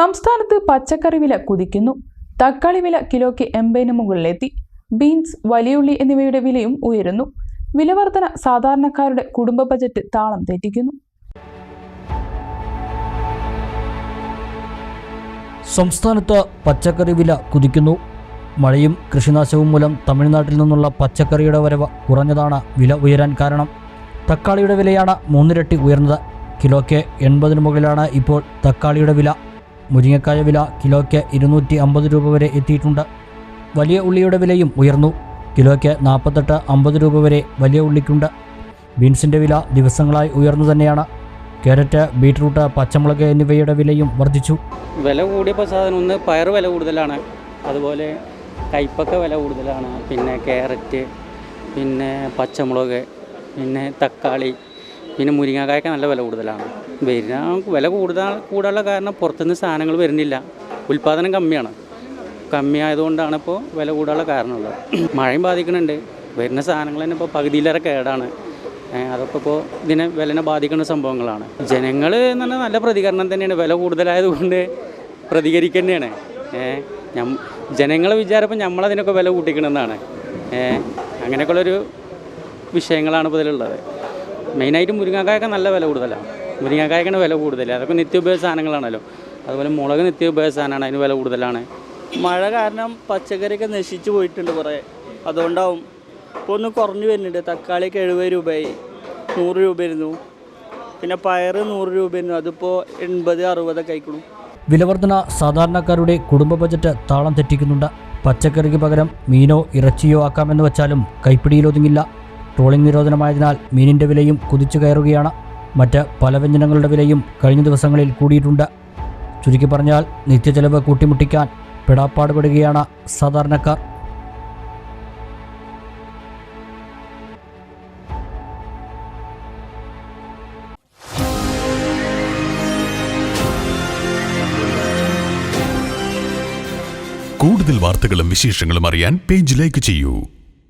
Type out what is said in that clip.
സംസ്ഥാനത്ത് പച്ചക്കറി വില കുതിക്കുന്നു. തക്കാളി വില കിലോയ്ക്ക് എൺപതിന് മുകളിലെത്തി. ബീൻസ് വലിയുള്ളി എന്നിവയുടെ വിലയും ഉയരുന്നു. വിലവർധന സാധാരണക്കാരുടെ കുടുംബ ബജറ്റ് താളം തെറ്റിക്കുന്നു. സംസ്ഥാനത്ത് പച്ചക്കറി വില കുതിക്കുന്നു. മഴയും കൃഷിനാശവും മൂലം തമിഴ്നാട്ടിൽ നിന്നുള്ള പച്ചക്കറിയുടെ വരവ് കുറഞ്ഞതാണ് വില ഉയരാൻ കാരണം. തക്കാളിയുടെ വിലയാണ് മൂന്നിരട്ടി ഉയർന്നത്. കിലോയ്ക്ക് എൺപതിന് മുകളിലാണ് ഇപ്പോൾ തക്കാളിയുടെ വില. മുരിങ്ങക്കായ വില കിലോയ്ക്ക് ഇരുന്നൂറ്റി അമ്പത് രൂപ വരെ എത്തിയിട്ടുണ്ട്. വലിയ ഉള്ളിയുടെ വിലയും ഉയർന്നു. കിലോയ്ക്ക് നാൽപ്പത്തെട്ട് അമ്പത് രൂപ വരെ വലിയ ഉള്ളിക്കുണ്ട്. ബീൻസിന്റെ വില ദിവസങ്ങളായി ഉയർന്നു തന്നെയാണ്. കാരറ്റ് ബീട്രൂട്ട് പച്ചമുളക് എന്നിവയുടെ വിലയും വർദ്ധിച്ചു. വില കൂടിയപ്പോൾ സാധനം ഒന്ന് പയർ വില കൂടുതലാണ്. അതുപോലെ കയ്പക്ക വില കൂടുതലാണ്. പിന്നെ കാരറ്റ് പിന്നെ പച്ചമുളക് പിന്നെ തക്കാളി പിന്നെ മുരിങ്ങക്കായൊക്കെ നല്ല വില കൂടുതലാണ്. വരുന്ന വില കൂടുതൽ കൂടാനുള്ള കാരണം പുറത്തുനിന്ന് സാധനങ്ങൾ വരുന്നില്ല. ഉൽപ്പാദനം കമ്മിയാണ്. കമ്മിയായതുകൊണ്ടാണ് ഇപ്പോൾ വില കൂടാനുള്ള കാരണമുള്ളത്. മഴയും ബാധിക്കുന്നുണ്ട്. വരുന്ന സാധനങ്ങൾ തന്നെ ഇപ്പോൾ പകുതിയിലേറെ കേടാണ്. അതൊക്കെ ഇപ്പോൾ ഇതിനെ വിലനെ ബാധിക്കുന്ന സംഭവങ്ങളാണ്. ജനങ്ങൾ എന്ന് പറഞ്ഞാൽ നല്ല പ്രതികരണം തന്നെയാണ്. വില കൂടുതലായതുകൊണ്ട് ഞം ജനങ്ങളെ വിചാരിപ്പം നമ്മളതിനൊക്കെ വില കൂട്ടിക്കണമെന്നാണ് അങ്ങനെയൊക്കെ അങ്ങനെയൊക്കെയുള്ളൊരു വിഷയങ്ങളാണ് ഇപ്പോൾ ഇതിലുള്ളത്. മെയിനായിട്ട് മുരിങ്ങക്കായൊക്കെ നല്ല വില കൂടുതലാണ്. മുരിങ്ങക്കായ്ക്കാണ് വില കൂടുതൽ. അതൊക്കെ നിത്യോപയോഗ സാധനങ്ങളാണല്ലോ. അതുപോലെ മുളക് നിത്യോപയോഗ സാധനമാണ് അതിന് വില കൂടുതലാണ്. മഴ കാരണം പച്ചക്കറിയൊക്കെ നശിച്ചു പോയിട്ടുണ്ട് കുറേ. അതുകൊണ്ടാവും ഇപ്പോൾ ഒന്ന് കുറഞ്ഞു വരുന്നുണ്ട്. തക്കാളിക്ക് എഴുപത് രൂപയായി. നൂറ് രൂപയായിരുന്നു. പിന്നെ പയർ നൂറ് രൂപയായിരുന്നു. അതിപ്പോൾ എൺപത് അറുപതൊക്കെ ആയിക്കണു. വിലവർധന സാധാരണക്കാരുടെ കുടുംബ ബജറ്റ് താളം തെറ്റിക്കുന്നുണ്ട്. പച്ചക്കറിക്ക് പകരം മീനോ ഇറച്ചിയോ ആക്കാമെന്ന് വെച്ചാലും കൈപ്പിടിയിലൊതുങ്ങില്ല ട്രോളിംഗ് നിരോധനമായതിനാൽ മീനിന്റെ വിലയും കുതിച്ചു കയറുകയാണ്. മറ്റ് പല വ്യഞ്ജനങ്ങളുടെ വിലയും കഴിഞ്ഞ ദിവസങ്ങളിൽ കൂടിയിട്ടുണ്ട്. ചുരുക്കി പറഞ്ഞാൽ നിത്യചെലവ് കൂട്ടിമുട്ടിക്കാൻ പെടാപ്പാടുപെടുകയാണ് സാധാരണക്കാർ. കൂടുതൽ വാർത്തകളും വിശേഷങ്ങളും അറിയാൻ പേജ് ലൈക്ക് ചെയ്യൂ.